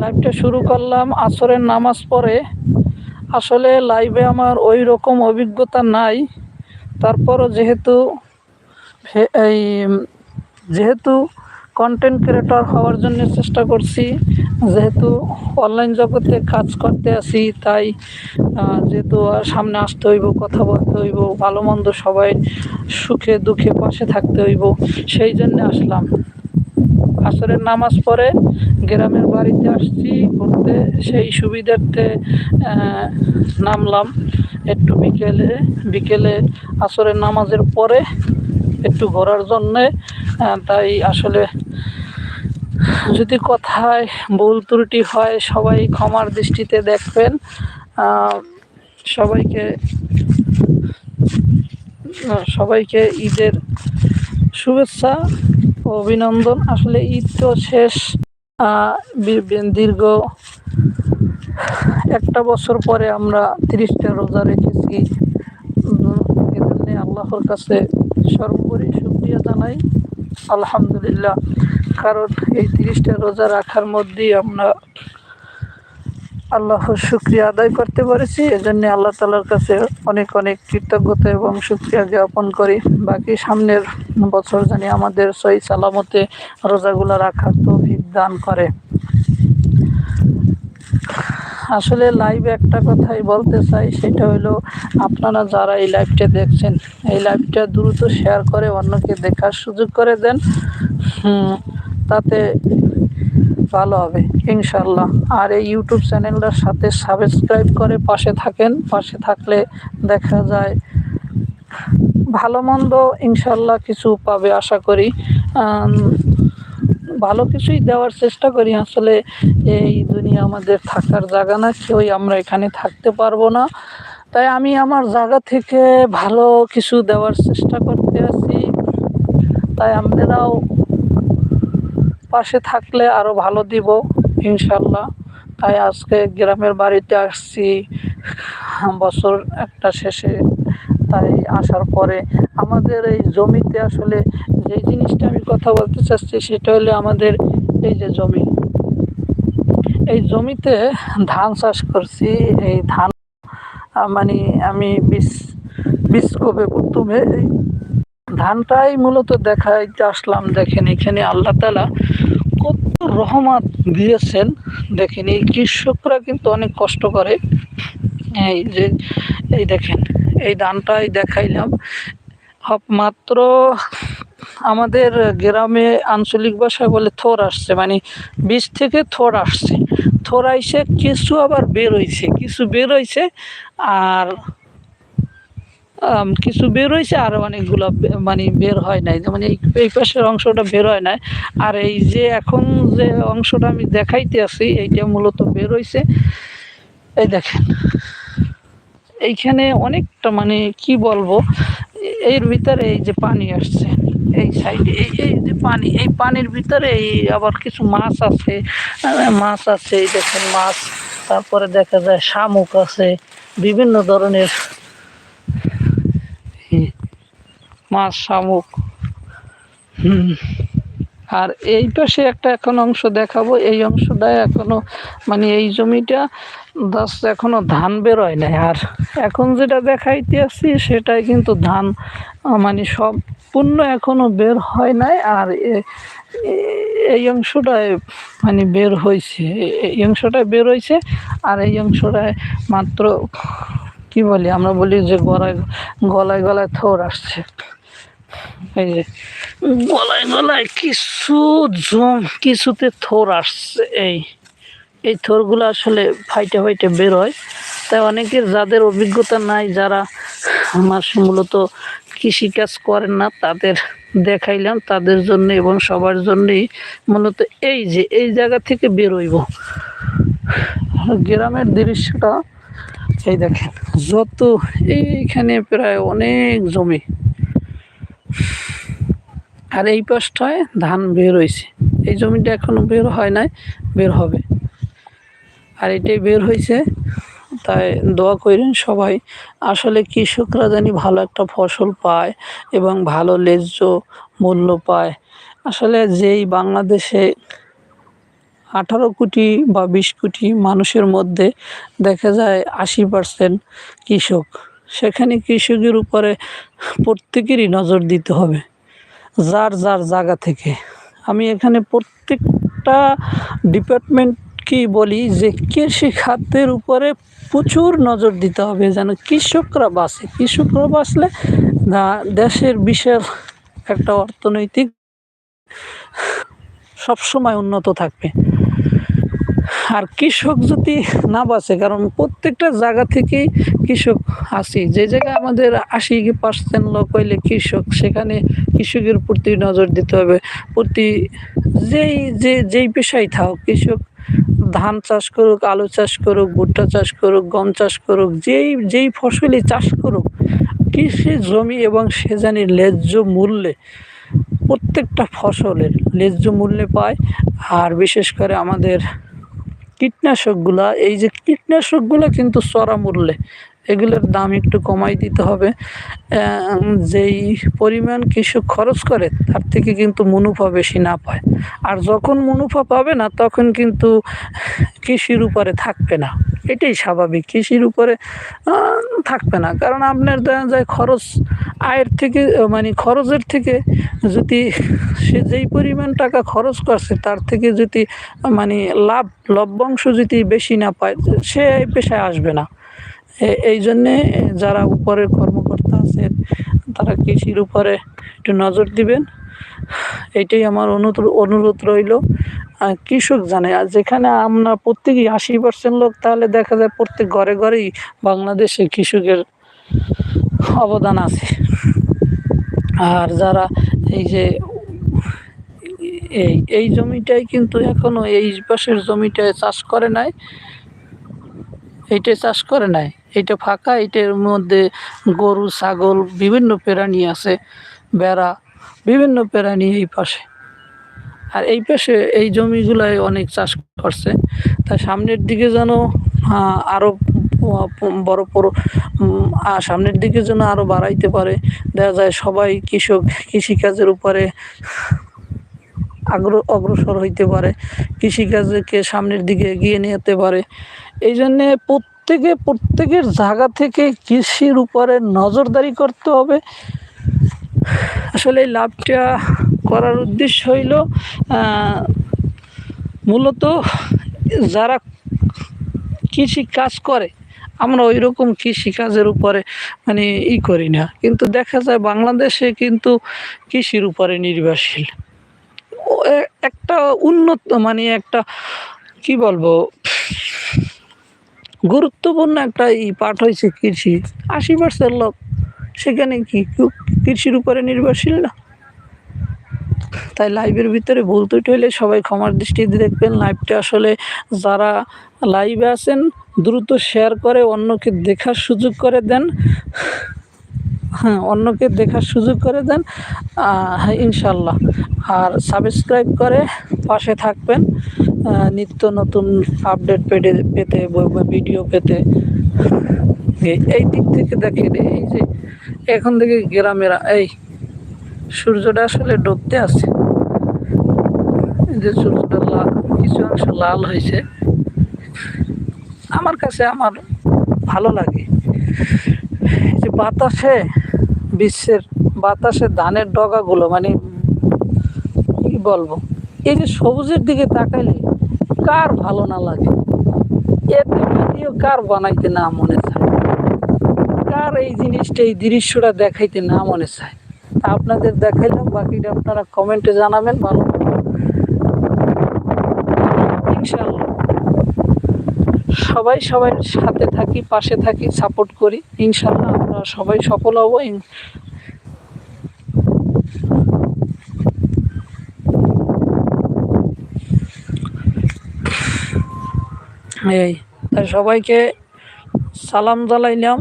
লাইভটা শুরু করলাম আসরের নামাজ পড়ে। আসলে লাইভে আমার ওই রকম অভিজ্ঞতা নাই। তারপরও যেহেতু এই, যেহেতু কন্টেন্ট ক্রিয়েটর হওয়ার জন্য চেষ্টা করছি, যেহেতু অনলাইন জগতে কাজ করতে আছি, তাই যেহেতু সামনে আসতে হইব, কথা বলতে হইব, ভালো মন্দ সবাই সুখে দুঃখে পাশে থাকতে হইব, সেই জন্য আসলাম। আসরের নামাজ পড়ে গ্রামের বাড়িতে আসছি ঘুরতে সেই সুবিধার্থে নামলাম। একটু বিকেলে বিকেলে আসরের নামাজের পরে একটু ঘোরার জন্যে তাই আসলে যদি কথায় ভুল ত্রুটি হয়, সবাই ক্ষমার দৃষ্টিতে দেখবেন। সবাইকে সবাইকে ঈদের শুভেচ্ছা অভিনন্দন। আসলে ঈদ তো শেষ দীর্ঘ একটা বছর পরে আমরা তিরিশটা রোজা রেখেছি। এজন্যে আল্লাহর কাছে সর্বোপরি শুক্রিয়া জানাই। আলহামদুলিল্লাহ, কারণ এই তিরিশটা রোজা রাখার মধ্যেই আমরা আল্লাহর শুক্রিয়া আদায় করতে পেরেছি। এজন্য আল্লাহ তালার কাছে অনেক অনেক কৃতজ্ঞতা এবং শুক্রিয়া জ্ঞাপন করি। বাকি সামনের বছর জানি আমাদের সই সালামতে রোজাগুলো রাখার তৌফিক দান করে। আসলে লাইভে একটা কথাই বলতে চাই, সেটা হলো আপনারা যারা এই লাইভটা দেখছেন, এই লাইভটা দ্রুত শেয়ার করে অন্যকে দেখার সুযোগ করে দেন। তাতে ভালো হবে, ইনশাল্লাহ। আর এই ইউটিউব চ্যানেলটার সাথে সাবস্ক্রাইব করে পাশে থাকেন। পাশে থাকলে দেখা যায় ভালো মন্দ ইনশাল্লাহ কিছু পাবে আশা করি। ভালো কিছুই দেওয়ার চেষ্টা করি। আসলে এই দুনিয়া আমাদের থাকার জায়গা না, কেউই আমরা এখানে থাকতে পারব না। তাই আমি আমার জায়গা থেকে ভালো কিছু দেওয়ার চেষ্টা করতে আছি। তাই আপনারাও পাশে থাকলে আরও ভালো দিব, ইনশাল্লাহ। তাই আজকে গ্রামের বাড়িতে আসছি, বছর একটা শেষে। তাই আসার পরে আমাদের এই জমিতে আসলে যে জিনিসটা আমি কথা বলতে চাচ্ছি, সেটা হলো আমাদের এই যে জমি। এই জমিতে ধান চাষ করছি, এই ধান মানে আমি বীজ বীজ কবে প্রথমে ধানটাই মূলত দেখাইতে আসলাম দেখেন এখানে আল্লাহ তালা কত রহমত দিয়েছেন। দেখেন এই কৃষকরা কিন্তু অনেক কষ্ট করে। এই যে, এই দেখেন, এই ধানটাই দেখাইলাম। মাত্র আমাদের গ্রামে আঞ্চলিক ভাষায় বলে থোর আসছে মানে বীজ থেকে থোর আসছে। থোর আইসে কিছু আবার বের হইছে, কিছু বের হইছে, আর কিছু বের হয়েছে আর অনেকগুলো মানে বের হয় নাই। মানে এই পাশের অংশটা বের হয় নাই। আর এই যে এখন যে অংশটা আমি দেখাইতে আছি, এইটা মূলত বের হয়েছে এই দেখেন। এইখানে অনেকটা মানে কি বলব, এর ভিতরে এই যে পানি আসছে, এই সাইডে, এই এই যে পানি, এই পানির ভিতরে এই আবার কিছু মাছ আছে মাছ আছে, এই দেখেন মাছ। তারপরে দেখা যায় শামুক আছে, বিভিন্ন ধরনের হুম, মাছ, শামুক। আর এই পাশে একটা এখন অংশ দেখাবো। এই অংশটা এখনও মানে এই জমিটা দাস এখনও ধান বেরোয় নাই। আর এখন যেটা দেখাইতে আসছি, সেটাই কিন্তু ধান মানে সম্পূর্ণ এখনও বের হয় নাই। আর এই অংশটায় মানে বের হয়েছে এই অংশটায় বের হয়েছে আর এই অংশটায় মাত্র, কি বলি, আমরা বলি যে গলায় গলায় গলায় থোর আসছে। গলায় গলায় কিছু জম, কিছুতে থোর আসছে, এই এই থোরগুলো আসলে ফাইটে ফাইটে বের হয় তাই অনেকের যাদের অভিজ্ঞতা নাই, যারা আমার মূলত কৃষিকাজ করেন না, তাদের দেখাইলাম, তাদের জন্য এবং সবার জন্যই মূলত এই যে, এই জায়গা থেকে বেরোইব। গ্রামের দৃশ্যটা, এই দেখেন, যত এইখানে প্রায় অনেক জমি আর এই পাশটায় ধান বের হয়েছে। এই জমিটা এখনও বের হয় নাই, বের হবে। আর এটাই বের হয়েছে, তাই দোয়া করেন সবাই, আসলে কৃষকরা জানি ভালো একটা ফসল পায় এবং ভালো ন্যায্য মূল্য পায়। আসলে যেই বাংলাদেশে আঠারো কোটি বা বিশ কোটি মানুষের মধ্যে দেখা যায় আশি পার্সেন্ট কৃষক। সেখানে কৃষকের উপরে প্রত্যেকেরই নজর দিতে হবে, যার যার জায়গা থেকে। আমি এখানে প্রত্যেকটা ডিপার্টমেন্টকেই বলি যে কৃষি খাতের উপরে প্রচুর নজর দিতে হবে, যেন কৃষকরা বাঁচে। কৃষকরা বাঁচলে দেশের বিশাল একটা অর্থনৈতিক সবসময় উন্নত থাকবে। আর কৃষক যদি না বাঁচে, কারণ প্রত্যেকটা জায়গা থেকেই কৃষক আসি। যে জায়গায় আমাদের আশি পার্সেন্ট লোক হইলে কৃষক, সেখানে কৃষকের প্রতি নজর দিতে হবে। প্রতি যেই, যে, যেই পেশায় থাক কৃষক ধান চাষ করুক, আলু চাষ করুক, ভুট্টা চাষ করুক, গম চাষ করুক, যেই যেই ফসলই চাষ করুক, কৃষি জমি এবং সে জানি ন্যায্য মূল্যে প্রত্যেকটা ফসলের ন্যায্য মূল্যে পায়। আর বিশেষ করে আমাদের কীটনাশকগুলা এই যে কীটনাশকগুলা কিন্তু চড়া মূল্যে এগুলোর দাম একটু কমাই দিতে হবে। যেই পরিমাণ কৃষক খরচ করে, তার থেকে কিন্তু মুনাফা বেশি না পায়। আর যখন মুনাফা পাবে না, তখন কিন্তু কৃষির উপরে থাকবে না। এটাই স্বাভাবিক, কৃষির উপরে থাকবে না। কারণ আপনার দেখা যায় খরচ আয়ের থেকে মানে খরচের থেকে যদি সে যেই পরিমাণ টাকা খরচ করছে, তার থেকে যদি মানে লাভ, লভ্যাংশ যদি বেশি না পায়, সে এই পেশায় আসবে না। এই জন্যে যারা উপরের কর্মকর্তা আছেন, তারা কৃষির উপরে একটু নজর দিবেন। এইটাই আমার অনুরোধ রইল। কৃষক জানে, আর যেখানে আমরা প্রত্যেকেই আশি পার্সেন্ট লোক, তাহলে দেখা যায় প্রত্যেক ঘরে ঘরেই বাংলাদেশে কৃষকের অবদান আছে। আর যারা এই যে, এই এই জমিটাই কিন্তু এখনও এই পাশের জমিটায় চাষ করে নাই, এইটাই চাষ করে নাই। এইটা ফাঁকা, এটার মধ্যে গরু, ছাগল, বিভিন্ন প্রাণী আছে বেড়া বিভিন্ন প্রাণী এই পাশে। আর এই পাশে এই জমিগুলাই অনেক চাষ করছে। তাই সামনের দিকে যেন আরও বড় বড় সামনের দিকে যেন আরও বাড়াইতে পারে। দেখা যায় সবাই কৃষক, কৃষিকাজের উপরে আগ্রহ, অগ্রসর হইতে পারে। কৃষিকাজকে সামনের দিকে এগিয়ে নিতে পারে। এই জন্যে প্রত্যেকে, প্রত্যেকের জায়গা থেকে কৃষির উপরে নজরদারি করতে হবে। আসলে এই লাভটা করার উদ্দেশ্য হইল মূলত যারা কৃষি কাজ করে, আমরা ওই রকম কৃষিকাজের উপরে মানে ই করি না। কিন্তু দেখা যায় বাংলাদেশে কিন্তু কৃষির উপরে নির্ভরশীল। একটা উন্নত মানে একটা, কি বলব গুরুত্বপূর্ণ একটা ই পাঠ হয়েছে কৃষি। আশি পার্সেন্ট লোক, সেখানে কি কৃষির উপরে নির্ভরশীল না? তাই লাইভের ভিতরে ভুল ত্রুটি হলে সবাই ক্ষমার দৃষ্টিতে দেখবেন। লাইভটা আসলে যারা লাইভে আছেন, দ্রুত শেয়ার করে অন্যকে দেখার সুযোগ করে দেন। হ্যাঁ অন্যকে দেখার সুযোগ করে দেন। ইনশাল্লাহ। আর সাবস্ক্রাইব করে পাশে থাকবেন। নিত্য নতুন আপডেট পেতে পেতে ভিডিও পেতে। এই দিক থেকে দেখেন, এই যে এখন থেকে গ্রামেরা, এই সূর্যটা আসলে ডুবতে আছে। যে সূর্যটা লাল কিছু অংশ লাল হয়েছে। আমার কাছে আমার ভালো লাগে। যে বাতাসে, বিশ্বের বাতাসে ধানের ডগাগুলো মানে কি বলব? এই যে সবুজের দিকে তাকাইলে কার ভালো না লাগে? এতে ভিডিও কার বানাইতে না মনে চায়, কার এই জিনিসটা, এই দৃশ্যটা দেখাইতে না মনে চায় আপনাদের দেখাইলাম, বাকিটা আপনারা কমেন্টে জানাবেন, ভালো ইনশাল্লাহ সবাই সাথে থাকি, পাশে থাকি, সাপোর্ট করি ইনশাল্লাহ আমরা সবাই সফল হব এই, তাই সবাইকে সালাম জানাইলাম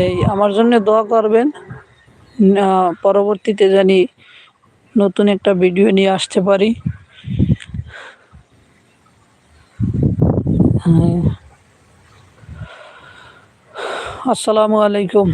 এই, আমার জন্য দোয়া করবেন। পরবর্তীতে জানি নতুন একটা ভিডিও নিয়ে আসতে পারি। আসসালামু আলাইকুম।